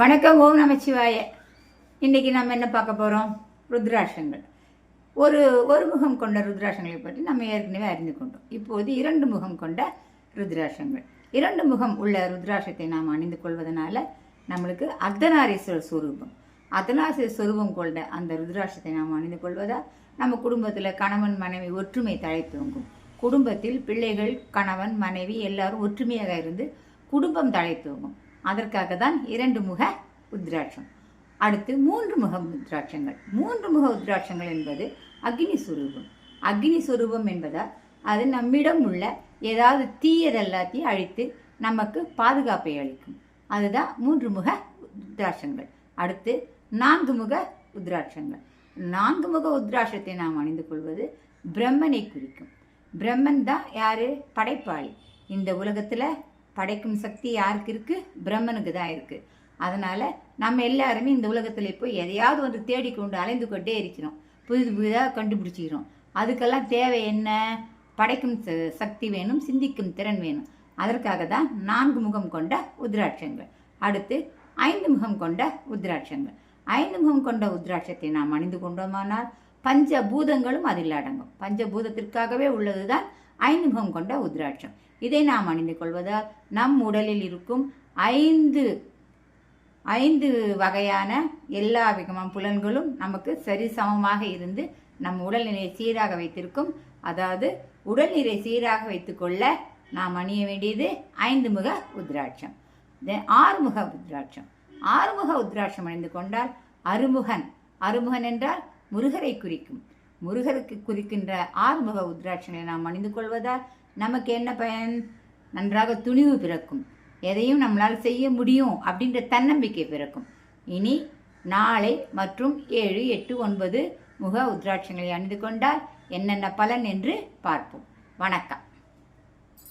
வணக்கம் ஓம் நமச்சிவாய. இன்னைக்கு நம்ம என்ன பார்க்க போகிறோம் ருத்ராட்சங்கள். ஒரு ஒரு முகம் கொண்ட ருத்ராட்சங்களை பற்றி நம்ம ஏற்கனவே அறிந்து கொண்டோம். இப்போது இரண்டு முகம் கொண்ட ருத்ராட்சங்கள். இரண்டு முகம் உள்ள ருத்ராட்சத்தை நாம் அணிந்து கொள்வதனால நம்மளுக்கு அர்த்தநாரீஸ்வரர் ஸ்வரூபம் அர்த்தநாரீஸ்வரர் ஸ்வரூபம் கொண்ட அந்த ருத்ராட்சத்தை நாம் அணிந்து கொள்வதால் நம்ம குடும்பத்தில் கணவன் மனைவி ஒற்றுமை தழைத்தோங்கும் குடும்பத்தில் பிள்ளைகள் கணவன் மனைவி எல்லாரும் ஒற்றுமையாக இருந்து குடும்பம் தழைத்தோங்கும் அதற்காக தான் இரண்டு முக உத்ராட்சம் அடுத்து மூன்று முக உத்ராட்சங்கள் மூன்று முக உத்ராட்சங்கள் என்பது அக்னி சுரூபம். அக்னி சுரூபம் என்பதால் அது நம்மிடம் உள்ள ஏதாவது தீயதெல்லாத்தையும் அழித்து நமக்கு பாதுகாப்பை அளிக்கும். அதுதான் மூன்று முக உத்ராட்சங்கள் அடுத்து நான்கு முக உத்ராட்சங்கள் நான்கு முக உத்ராட்சத்தை நாம் அணிந்து கொள்வது பிரம்மனை குறிக்கும். பிரம்மன் தான் யார்? படைப்பாளி. இந்த உலகத்தில் படைக்கும் சக்தி யாருக்கு இருக்கு? பிரம்மனுக்கு தான் இருக்குது அதனால் நம்ம எல்லாருமே இந்த உலகத்தில் இப்போ எதையாவது ஒன்று தேடிக்கொண்டு அலைந்து கொண்டே இருக்கிறோம். புது புதிதாக கண்டுபிடிச்சிக்கிறோம். அதுக்கெல்லாம் தேவை என்ன? படைக்கும் ச- சக்தி வேணும் சிந்திக்கும் திறன் வேணும். அதற்காக தான் நான்கு முகம் கொண்ட உத்ராட்சங்கள். அடுத்து ஐந்து முகம் கொண்ட உத்ராட்சங்கள். ஐந்து முகம் கொண்ட உத்ராட்சத்தை நாம் அணிந்து கொண்டோமானால் பஞ்சபூதங்களும் அதில் அடங்கும். பஞ்சபூதத்திற்காகவே உள்ளதுதான் ஐந்து முகம் கொண்ட உத்ராட்சம். இதை நாம் அணிந்து கொள்வதால் நம் உடலில் இருக்கும் ஐந்து ஐந்து வகையான எல்லா விதமான புலன்களும் நமக்கு சரிசமமாக இருந்து நம் உடல்நிலையை சீராக வைத்திருக்கும். அதாவது உடல்நிலை சீராக வைத்துக்கொள்ள நாம் அணிய வேண்டியது ஐந்து முக உத்ராட்சம் ஆறுமுக உத்ராட்சம் ஆறுமுக உத்ராட்சம் அணிந்து கொண்டால் அருமுகன் அருமுகன் என்றால் முருகரை குறிக்கும். முருகருக்கு குறிக்கின்ற ஆறுமுக உத்ராட்சங்களை நாம் அணிந்து கொள்வதால் நமக்கு என்ன பயன்? நன்றாக துணிவு பிறக்கும். எதையும் நம்மளால் செய்ய முடியும் அப்படின்ற தன்னம்பிக்கை பிறக்கும். இனி நாளை மற்றும் ஏழு எட்டு ஒன்பது முக உத்ராட்சங்களை அணிந்து கொண்டால் என்னென்ன பலன் என்று பார்ப்போம். வணக்கம்.